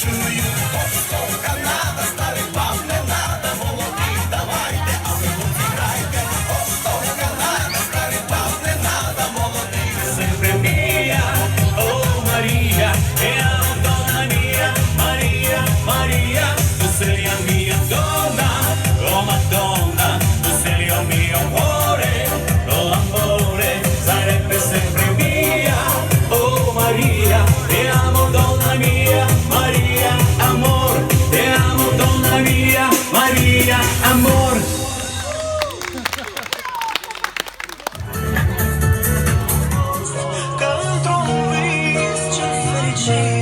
чую, Бостон, Канада, старий вам не надо, молодий, давайте, а ви тут грайте. Бостон, Канада, старий вам не надо, молодий, Sempre mia, oh Maria, e amo donna mia, Maria, Maria, mia change.